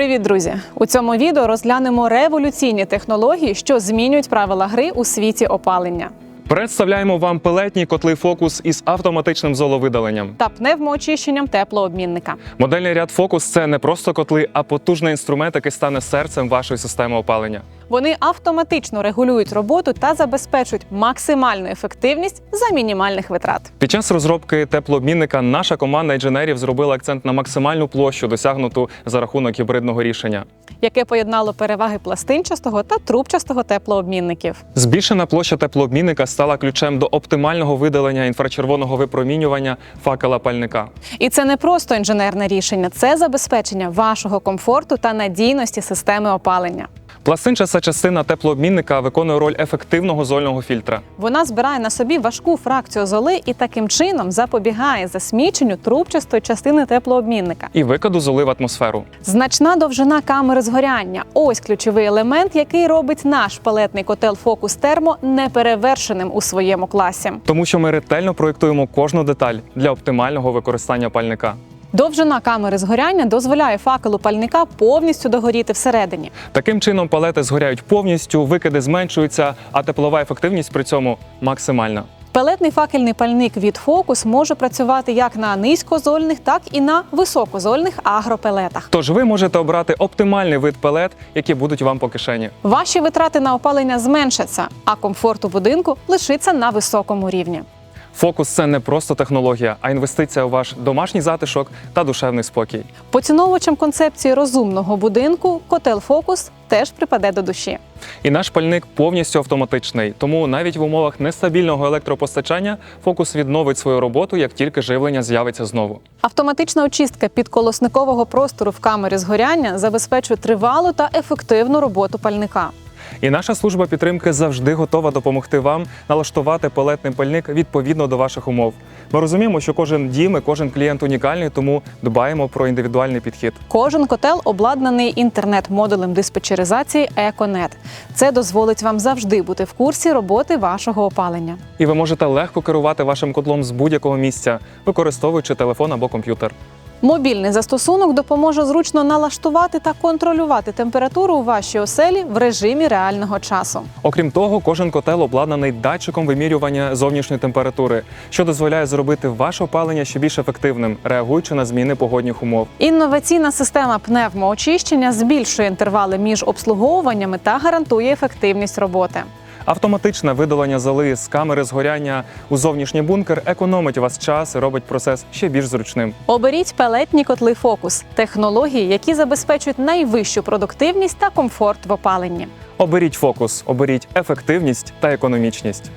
Привіт, друзі! У цьому відео розглянемо революційні технології, що змінюють правила гри у світі опалення. Представляємо вам пелетні котли фокус із автоматичним золовидаленням. Та пневмоочищенням теплообмінника. Модельний ряд фокус це не просто котли, а потужний інструмент, який стане серцем вашої системи опалення. Вони автоматично регулюють роботу та забезпечують максимальну ефективність за мінімальних витрат. Під час розробки теплообмінника наша команда інженерів зробила акцент на максимальну площу, досягнуту за рахунок гібридного рішення. яке поєднало переваги пластинчастого та трубчастого теплообмінників. Збільшена площа теплообмінника стала ключем до оптимального видалення інфрачервоного випромінювання факела пальника. І це не просто інженерне рішення, це забезпечення вашого комфорту та надійності системи опалення. Пластинчаста частина теплообмінника виконує роль ефективного зольного фільтра. Вона збирає на собі важку фракцію золи і таким чином запобігає засміченню трубчастої частини теплообмінника. І викиду золи в атмосферу. Значна довжина камери згоряння ось ключовий елемент, який робить наш палетний котел Focus Thermo неперевершеним у своєму класі. Тому що ми ретельно проєктуємо кожну деталь для оптимального використання пальника. Довжина камери згоряння дозволяє факелу пальника повністю догоріти всередині. Таким чином палети згоряють повністю, викиди зменшуються, а теплова ефективність при цьому максимальна. Пелетний факельний пальник від Focus може працювати як на низькозольних, так і на високозольних агропелетах. Тож ви можете обрати оптимальний вид палет, які будуть вам по кишені. Ваші витрати на опалення зменшаться, а комфорт у будинку лишиться на високому рівні. Фокус це не просто технологія, а інвестиція у ваш домашній затишок та душевний спокій. Поціновувачам концепції розумного будинку котел Focus теж припаде до душі. І наш пальник повністю автоматичний, тому навіть в умовах нестабільного електропостачання фокус відновить свою роботу, як тільки живлення з'явиться знову. Автоматична очистка підколосникового простору в камері згоряння забезпечує тривалу та ефективну роботу пальника. І наша служба підтримки завжди готова допомогти вам налаштувати палетний пальник відповідно до ваших умов. Ми розуміємо, що кожен дім і кожен клієнт унікальний, тому дбаємо про індивідуальний підхід. Кожен котел обладнаний інтернет-модулем диспетчеризації EcoNet. Це дозволить вам завжди бути в курсі роботи вашого опалення. І ви можете легко керувати вашим котлом з будь-якого місця, використовуючи телефон або комп'ютер. Мобільний застосунок допоможе зручно налаштувати та контролювати температуру у вашій оселі в режимі реального часу. Окрім того, кожен котел обладнаний датчиком вимірювання зовнішньої температури, що дозволяє зробити ваше опалення ще більш ефективним, реагуючи на зміни погодних умов. Інноваційна система пневмоочищення збільшує інтервали між обслуговуваннями та гарантує ефективність роботи. Автоматичне видалення зали з камери згоряння у зовнішній бункер економить у вас час і робить процес ще більш зручним. Оберіть пелетні котли фокус технології, які забезпечують найвищу продуктивність та комфорт в опаленні. Оберіть фокус, оберіть ефективність та економічність.